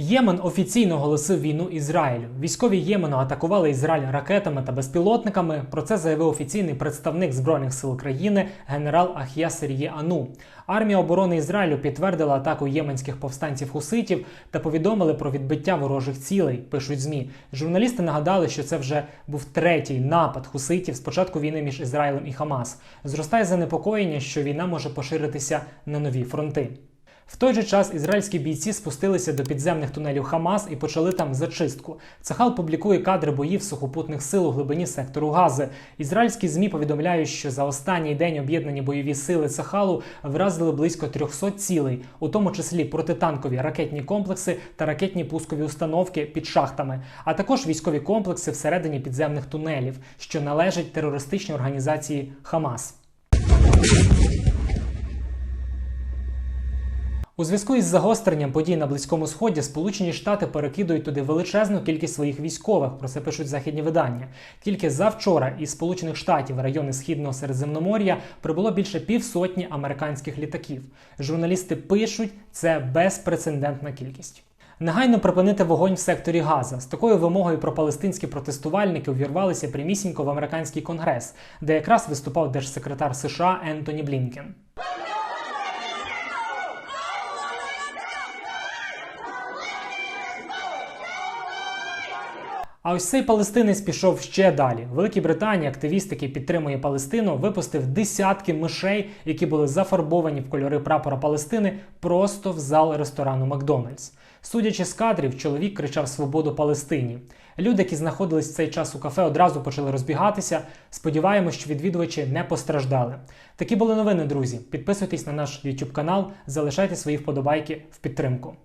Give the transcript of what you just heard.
Ємен офіційно оголосив війну Ізраїлю. Військові Ємену атакували Ізраїль ракетами та безпілотниками. Про це заявив офіційний представник збройних сил країни генерал Ах'я Сер'є Ану. Армія оборони Ізраїлю підтвердила атаку єменських повстанців хуситів та повідомили про відбиття ворожих цілей. Пишуть змі. Журналісти нагадали, що це вже був третій напад хуситів з початку війни між Ізраїлем і Хамас. Зростає занепокоєння, що війна може поширитися на нові фронти. В той же час ізраїльські бійці спустилися до підземних тунелів Хамас і почали там зачистку. Цахал публікує кадри боїв сухопутних сил у глибині сектору Гази. Ізраїльські змі повідомляють, що за останній день об'єднані бойові сили Цахалу вразили близько 300 цілей, у тому числі протитанкові ракетні комплекси та ракетні пускові установки під шахтами, а також військові комплекси всередині підземних тунелів, що належать терористичній організації Хамас. У зв'язку із загостренням подій на Близькому Сході Сполучені Штати перекидують туди величезну кількість своїх військових. Про це пишуть західні видання. Тільки завчора із Сполучених Штатів райони Східного Середземномор'я прибуло більше півсотні американських літаків. Журналісти пишуть, це безпрецедентна кількість. Негайно припинити вогонь в секторі Газа з такою вимогою про палестинські протестувальники увірвалися прямісінько в американський конгрес, де якраз виступав держсекретар США Ентоні Блінкен. А ось цей палестинець пішов ще далі. В Великій Британії активіст, який підтримує Палестину, випустив десятки мишей, які були зафарбовані в кольори прапора Палестини, просто в зал ресторану Макдональдс. Судячи з кадрів, чоловік кричав Свободу Палестині. Люди, які знаходились в цей час у кафе, одразу почали розбігатися. Сподіваємось, що відвідувачі не постраждали. Такі були новини, друзі. Підписуйтесь на наш YouTube канал, залишайте свої вподобайки в підтримку.